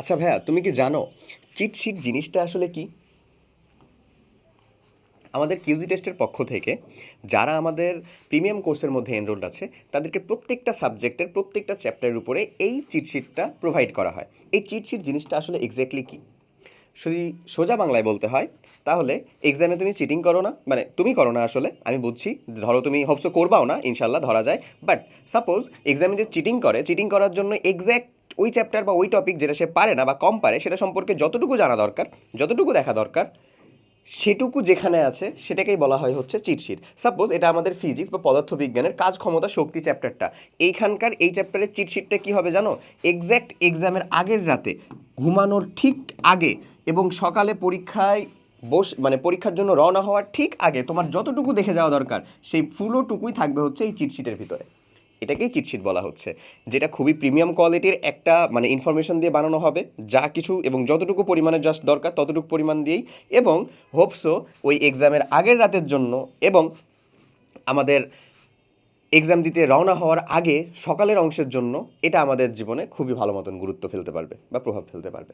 আচ্ছা ভাইয়া, তুমি কি জানো চিটশিট জিনিসটা আসলে কি? আমাদের কিউজি টেস্টের পক্ষ থেকে যারা আমাদের প্রিমিয়াম কোর্সের মধ্যে এনরোল্ড আছে, তাদেরকে প্রত্যেকটা সাবজেক্টের প্রত্যেকটা চ্যাপ্টারের উপরে এই চিটশিটটা প্রোভাইড করা হয়। এই চিটশিট জিনিসটা আসলে এক্স্যাক্টলি কী? যদি সোজা বাংলায় বলতে হয়, তাহলে এক্সামে তুমি চিটিং করো না মানে তুমি করো না আসলে, আমি বুঝছি, ধরো তুমি হোপসো করবাও না, ইনশাল্লাহ ধরা যায় বাট সাপোজ এক্সামে যে চিটিং করে চিটিং করার জন্য এক্স্যাক্ট ওই চ্যাপ্টার বা ওই টপিক যেটা সে পারে না বা কম পারে, সেটা সম্পর্কে যতটুকু জানা দরকার, যতটুকু দেখা দরকার, সেটুকু যেখানে আছে, সেটাকেই বলা হয় হচ্ছে চিটশিট সাপোজ এটা আমাদের ফিজিক্স বা পদার্থবিজ্ঞানের কাজ ক্ষমতা শক্তি চ্যাপ্টারটা এইখানকার এই চ্যাপ্টারের চিটশিটটা কী হবে জানো? এক্স্যাক্ট এক্সামের আগের রাতে, ঘুমানোর ঠিক আগে এবং সকালে পরীক্ষায় বস মানে পরীক্ষার জন্য রওনা হওয়ার ঠিক আগে তোমার যতটুকু দেখে যাওয়া দরকার, সেই ফুলোটুকুই থাকবে হচ্ছে এই চিটশিটের ভিতরে। এটাকেই চিটশিট বলা হচ্ছে, যেটা খুবই প্রিমিয়াম কোয়ালিটির একটা মানে ইনফরমেশন দিয়ে বানানো হবে। যা কিছু এবং যতটুকু পরিমাণে জাস্ট দরকার, ততটুকু পরিমাণ দিয়েই এবং হোপসো ওই এক্সামের আগের রাতের জন্য এবং আমাদের এক্সাম দিতে রওনা হওয়ার আগে সকালের অংশের জন্য এটা আমাদের জীবনে খুবই ভালো মতন গুরুত্ব ফেলতে পারবে বা প্রভাব ফেলতে পারবে।